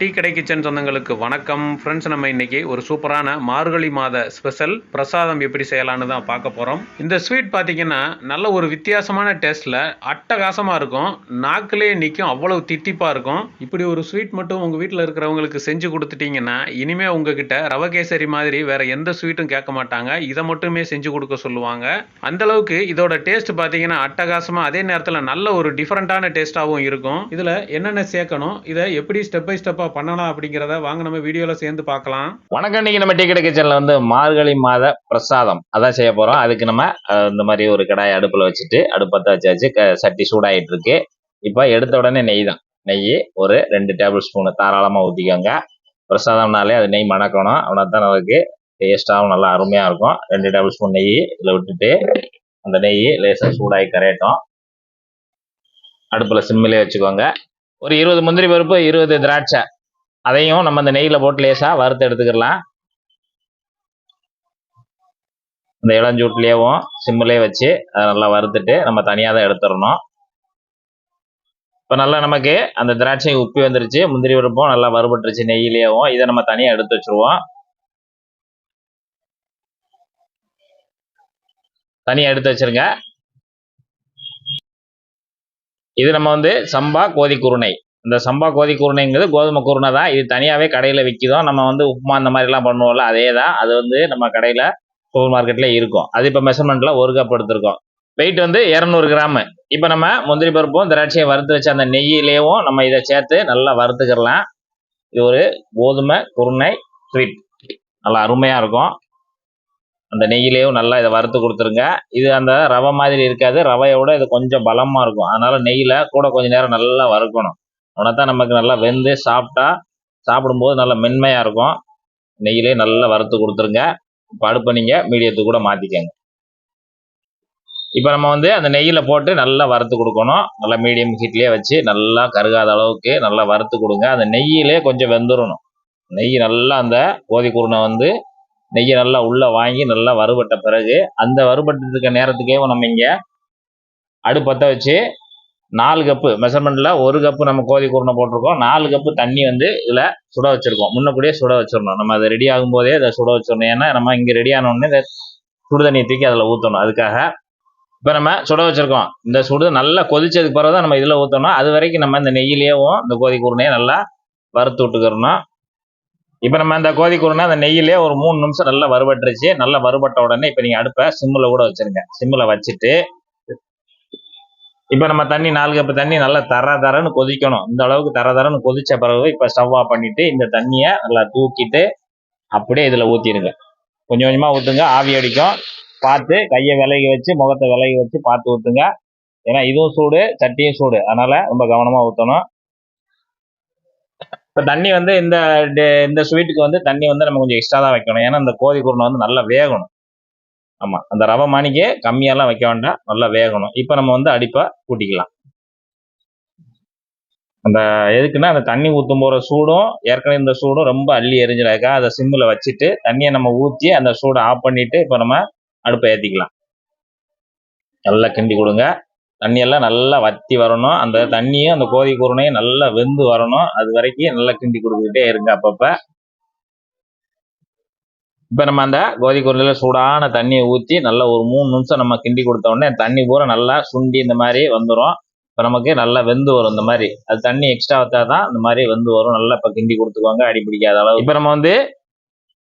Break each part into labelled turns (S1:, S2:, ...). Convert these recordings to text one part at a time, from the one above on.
S1: Tea கடை kitchen சொந்தங்களுக்கு வணக்கம். ஃப்ரெண்ட்ஸ் நம்ம இன்றைக்கி ஒரு சூப்பரான மார்கழி மாத ஸ்பெஷல் பிரசாதம் எப்படி செய்யலான்னு தான் பார்க்க போகிறோம் இந்த ஸ்வீட் பார்த்தீங்கன்னா நல்ல ஒரு வித்தியாசமான டேஸ்ட்டில் அட்டகாசமாக இருக்கும். நாக்கிலே நிற்கும் அவ்வளவு தித்திப்பாக இருக்கும். இப்படி ஒரு ஸ்வீட் மட்டும் உங்கள் வீட்டில் இருக்கிறவங்களுக்கு செஞ்சு கொடுத்துட்டீங்கன்னா இனிமேல் உங்ககிட்ட ரவ கேசரி மாதிரி வேறு எந்த ஸ்வீட்டும் கேட்க மாட்டாங்க. இதை மட்டுமே செஞ்சு கொடுக்க சொல்லுவாங்க. அந்தளவுக்கு இதோட டேஸ்ட் பார்த்தீங்கன்னா அட்டகாசமாக அதே நேரத்தில் நல்ல ஒரு டிஃப்ரெண்ட்டான டேஸ்ட்டாகவும் இருக்கும். இதில் என்னென்ன சேர்க்கணும் இதை எப்படி ஸ்டெப் பை ஸ்டெப்பாக பண்ணலாம் அப்படிங்கிறத வாங்க நம்ம வீடியோல சேர்ந்து பார்க்கலாம்.
S2: வணக்கம். இன்னைக்கு நம்ம டிக்கெட் கிச்சன்ல வந்து மார்கழி மாத பிரசாதம் அதான் செய்ய போறோம். அதுக்கு நம்ம இந்த மாதிரி ஒரு கடாய் அடுப்புல வச்சுட்டு அடுப்பத்த வச்சாச்சு. சட்டி சூடாயிட்டு இருக்கு இப்ப எடுத்த உடனே நெய் தான். நெய் ஒரு ரெண்டு டேபிள் ஸ்பூன் தாராளமா ஊத்திக்கோங்க. பிரசாதம்னாலே அது நெய் மணக்கணும். அவனா தான் நமக்கு டேஸ்டாகவும் நல்லா அருமையா இருக்கும். ரெண்டு டேபிள் ஸ்பூன் நெய் இதில் விட்டுட்டு அந்த நெய் லேசாக சூடாகி கரையட்டும். அடுப்புல சிம்மிலே வச்சுக்கோங்க. ஒரு இருபது முந்திரி பருப்பு இருபது திராட்சை. அதையும் நம்ம அந்த நெய்யில் போட்டு லேசாக வறுத்து எடுத்துக்கிடலாம். இந்த இளஞ்சூட்லேயும் சிம்மிலே வச்சு அதை நல்லா வறுத்துட்டு நம்ம தனியாக தான் எடுத்துடணும். இப்போ நல்லா நமக்கு அந்த திராட்சை உப்பி வந்துருச்சு முந்திரி பருப்பும் நல்லா வறுபட்டுருச்சு நெய்யிலேயும் இதை நம்ம தனியாக எடுத்து வச்சிருவோம். தனியாக எடுத்து வச்சிருங்க. இது நம்ம வந்து சம்பா கோதி குருணை இந்த சம்பா கோதி குருணைங்கிறது கோதுமை குருணை தான். இது தனியாகவே கடையில் விற்கிதோம் நம்ம வந்து உப்புமா அந்த மாதிரிலாம் பண்ணுவோம்ல அதே தான் அது வந்து நம்ம கடையில் சூப்பர் மார்க்கெட்டில் இருக்கும். அது இப்போ மெஷர்மெண்ட்டில் ஒரு கப் எடுத்திருக்கோம். வெயிட் வந்து இரநூறு கிராம் இப்போ நம்ம முந்திரி பருப்பும் திராட்சையை வறுத்து வச்ச அந்த நெய்யிலேயும் நம்ம இதை சேர்த்து நல்லா வறுத்துக்கிடலாம். இது ஒரு கோதுமை குருணை ஸ்வீட் நல்லா அருமையாக இருக்கும். அந்த நெய்யிலேயும் நல்லா இதை வறுத்து கொடுத்துருங்க. இது அந்த ரவை மாதிரி இருக்காது. ரவையோட இது கொஞ்சம் பலமாக இருக்கும். அதனால் நெய்யில் கூட கொஞ்சம் நேரம் நல்லா வறுக்கணும். அவனை தான் நமக்கு நல்லா வெந்து சாப்பிட்டா சாப்பிடும்போது நல்லா மென்மையாக இருக்கும். நெய்யிலே நல்லா வறுத்து கொடுத்துருங்க. இப்போ அடுப்பை நீங்கள் மீடியத்துக்கு கூட மாற்றிக்கங்க இப்போ நம்ம வந்து அந்த நெய்யில் போட்டு நல்லா வறுத்து கொடுக்கணும். நல்லா மீடியம் ஹீட்லேயே வச்சு நல்லா கருகாத அளவுக்கு நல்லா வறுத்து கொடுங்க. அந்த நெய்யிலே கொஞ்சம் வெந்துடணும் நெய் நல்லா அந்த கோதி வந்து நெய்யை நல்லா உள்ளே வாங்கி நல்லா வறுபட்ட பிறகு அந்த வறுபட்டு இருக்க நேரத்துக்கே நம்ம இங்கே அடுப்பத்த வச்சு நாலு கப்பு மெஷர்மெண்ட்டில் ஒரு கப்பு நம்ம கோதி குருணை போட்டிருக்கோம். நாலு கப்பு தண்ணி வந்து இதில் சுட வச்சுருக்கோம். முன்னக்கூடியே சுட வச்சிடணும். நம்ம அது ரெடி ஆகும்போதே அதை சுட வச்சிடணும். ஏன்னா நம்ம இங்கே ரெடி ஆனோடனே இந்த சுடு தண்ணியை தூக்கி அதில் ஊற்றணும் அதுக்காக இப்போ நம்ம சுட வச்சுருக்கோம். இந்த சுடு நல்லா கொதிச்சதுக்கு பிறகு தான் நம்ம இதில் ஊற்றணும் அது வரைக்கும் நம்ம இந்த நெய்யிலேயும் இந்த கோதி குருணையை நல்லா வறுத்து விட்டுக்கிறணும். இப்போ நம்ம அந்த கோதி குருணை அந்த நெய்யிலே ஒரு மூணு நிமிஷம் நல்லா வறுபட்டுருச்சு. நல்லா வறுபட்ட உடனே இப்போ நீங்கள் அடுப்பை சிம்மில் கூட வச்சுருங்க. சிம்மில் வச்சுட்டு இப்போ நம்ம தண்ணி நாலு கப்பு தண்ணி நல்லா தர தரன்னு கொதிக்கணும். இந்த அளவுக்கு தர தரன்னு கொதிச்ச பிறகு இப்போ ஸ்டவ் ஆஃப் பண்ணிட்டு இந்த தண்ணியை நல்லா தூக்கிட்டு அப்படியே இதில் ஊற்றிடுங்க கொஞ்சம் கொஞ்சமாக ஊற்றுங்க ஆவி அடிக்கும். பார்த்து கையை விலகி வச்சு முகத்தை விலகி வச்சு பார்த்து ஊற்றுங்க ஏன்னா இதுவும் சூடு சட்டியும் சூடு. அதனால் ரொம்ப கவனமாக ஊற்றணும் இப்போ தண்ணி வந்து இந்த இந்த ஸ்வீட்டுக்கு வந்து தண்ணி வந்து நம்ம கொஞ்சம் எக்ஸ்ட்ரா தான் வைக்கணும். ஏன்னா இந்த கோழி குருணை வந்து நல்லா வேகணும். ஆமாம் அந்த ரவை மாணிக்கே கம்மியாலாம் வைக்க வேண்டாம். நல்லா வேகணும். இப்போ நம்ம வந்து அடிப்பாக கூட்டிக்கலாம். அந்த எதுக்குன்னா அந்த தண்ணி ஊற்றும் போகிற சூடும் ஏற்கனவே இந்த சூடும் ரொம்ப அள்ளி எரிஞ்சிடாக்கா அதை சிம்மில் வச்சுட்டு தண்ணியை நம்ம ஊற்றி அந்த சூடை ஆஃப் பண்ணிட்டு இப்போ நம்ம அடுப்பை ஏற்றிக்கலாம் நல்லா கிண்டி கொடுங்க. தண்ணியெல்லாம் நல்லா வத்தி வரணும். அந்த தண்ணியும் அந்த கோதி குருணையும் நல்லா வெந்து வரணும். அது வரைக்கும் நல்லா கிண்டி கொடுத்துக்கிட்டே இருங்க அப்பப்போ. இப்போ நம்ம அந்த கோதி குரலில் சூடான தண்ணியை ஊற்றி நல்லா ஒரு மூணு நிமிஷம் நம்ம கிண்டி கொடுத்த உடனே தண்ணி பூரா நல்லா சுண்டி இந்த மாதிரி வந்துடும் இப்போ நமக்கு நல்லா வெந்து வரும் இந்த மாதிரி. அது தண்ணி எக்ஸ்ட்ரா வைத்தா தான் இந்த மாதிரி வெந்து வரும். நல்லா இப்போ கிண்டி கொடுத்துக்குவாங்க அடி பிடிக்காத அளவு இப்போ நம்ம வந்து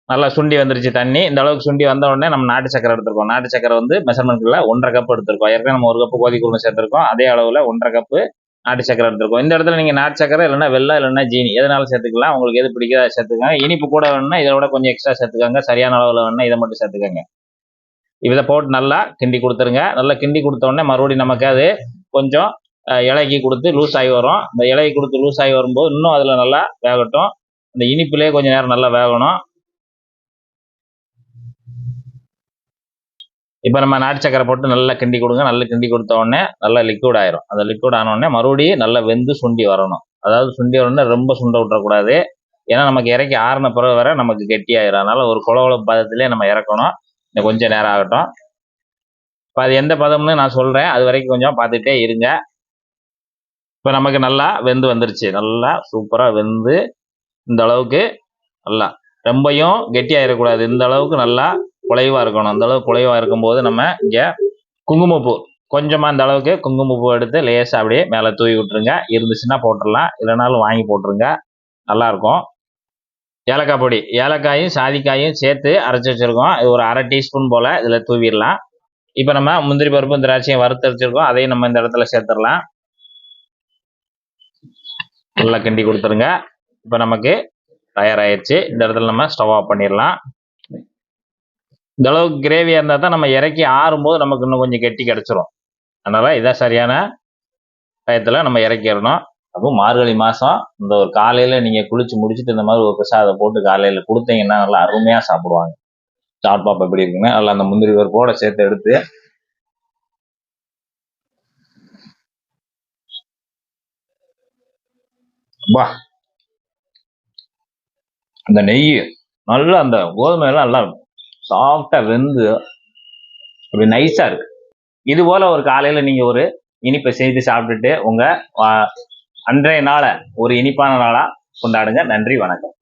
S2: நல்லா சுண்டி வந்துருச்சு தண்ணி. இந்த அளவுக்கு சுண்டி வந்த உடனே நம்ம நாட்டு சக்கரை எடுத்திருக்கோம். நாட்டு சக்கரை வந்து மெஷர்மெண்ட்டில் ஒன்றரை கப் எடுத்திருக்கோம். ஏற்கனவே நம்ம ஒரு கப்பு கோதி குருணை சேர்த்துருக்கோம். அதே அளவில் ஒன்றரை கப்பு நாட்டு சக்கரை எடுத்துருக்கோம். இந்த இடத்துல நீங்கள் நாட்டு சக்கரை இல்லைன்னா வெள்ளம் இல்லைன்னா ஜீனி எதனால சேர்த்துக்கலாம்? உங்களுக்கு எது பிடிக்காத சேர்த்துக்கோங்க. இனிப்பு கூட வேணும்னா இதை விட கொஞ்சம் எக்ஸ்ட்ரா சேர்த்துக்கோங்க. சரியான அளவில் வேணும்னா இதை மட்டும் சேர்த்துக்கோங்க. இதை போட்டு நல்லா கிண்டி கொடுத்துருங்க. நல்லா கிண்டி கொடுத்தோடனே மறுபடியும் நமக்கு அது கொஞ்சம் இலைக்கு கொடுத்து லூஸ் ஆகி வரும். இந்த இலைக்கு கொடுத்து லூஸ் ஆகி வரும்போது இன்னும் அதில் நல்லா வேகட்டும். இந்த இனிப்புலேயே கொஞ்சம் நேரம் நல்லா வேகணும். இப்போ நம்ம நாட்டு சக்கரை போட்டு நல்லா கிண்டி கொடுங்க. நல்லா கிண்டி கொடுத்த உடனே நல்லா லிக்விட் ஆயிரும். அந்த லிக்விட் ஆன உடனே மறுபடியும் நல்லா வெந்து சுண்டி வரணும். அதாவது சுண்டி வரணும்னா ரொம்ப சுண்ட விட்டுறக்கூடாது. ஏன்னா நமக்கு இறக்கி ஆறின பிறகு வர நமக்கு கெட்டியாயிரும். அதனால ஒரு குளவுள பதத்திலே நம்ம இறக்கணும். இன்னும் கொஞ்சம் நேரம் ஆகட்டும். இப்போ அது எந்த பதம்னு நான் சொல்கிறேன் அது வரைக்கும் கொஞ்சம் பார்த்துட்டே இருங்க. இப்போ நமக்கு நல்லா வெந்து வந்துருச்சு. நல்லா சூப்பராக வெந்து இந்த அளவுக்கு நல்லா ரொம்பையும் கெட்டியாகிடக்கூடாது இந்த அளவுக்கு நல்லா குலைவாக இருக்கணும். அந்தளவுக்கு குலைவாக இருக்கும்போது நம்ம இங்கே குங்குமப்பூ. கொஞ்சமாக அந்த அளவுக்கு குங்குமப்பூ எடுத்து லேசாக அப்படியே மேலே தூவி விட்டுருங்க. இருந்துச்சுன்னா போட்டுடலாம். இல்லைனாலும் வாங்கி போட்டுருங்க. நல்லாயிருக்கும். ஏலக்காய் பொடி. ஏலக்காயும் சாதிக்காயும் சேர்த்து அரைச்சி வச்சுருக்கோம். இது ஒரு அரை டீஸ்பூன் போல் இதில் தூவிடலாம். இப்போ நம்ம முந்திரி பருப்பு திராட்சையும் வறுத்து வச்சுருக்கோம். அதையும் நம்ம இந்த இடத்துல சேர்த்துடலாம். நல்லா கிண்டி கொடுத்துருங்க. இப்போ நமக்கு தயாராகிடுச்சு இந்த இடத்துல நம்ம ஸ்டவ் ஆஃப் பண்ணிடலாம். இந்த அளவுக்கு கிரேவியாக இருந்தால் தான் நம்ம இறக்கி ஆறும்போது நமக்கு இன்னும் கொஞ்சம் கெட்டி கிடச்சிரும். அதனால் இதான் சரியான டயத்தில் நம்ம இறக்கிடணும் அதுவும் மார்கழி மாதம் இந்த ஒரு காலையில் நீங்கள் குளிச்சு முடிச்சுட்டு இந்த மாதிரி ஒரு பிரசாதம் போட்டு காலையில் கொடுத்தீங்கன்னா நல்லா அருமையாக சாப்பிடுவாங்க. சாட் பாப்பா எப்படி இருக்குங்க? நல்லா அந்த முந்திரி பருப்போட சேர்த்து எடுத்து வா அந்த நெய் நல்லா அந்த கோதுமை எல்லாம் நல்லா சாஃப்டாக வெந்து அப்படி நைஸாக இருக்கு. இது போல ஒரு காலையில் நீங்கள் ஒரு இனிப்பை செய்து சாப்பிட்டுட்டு உங்கள் அன்றைய நாளை ஒரு இனிப்பான நாளாக கொண்டாடுங்க. நன்றி வணக்கம்.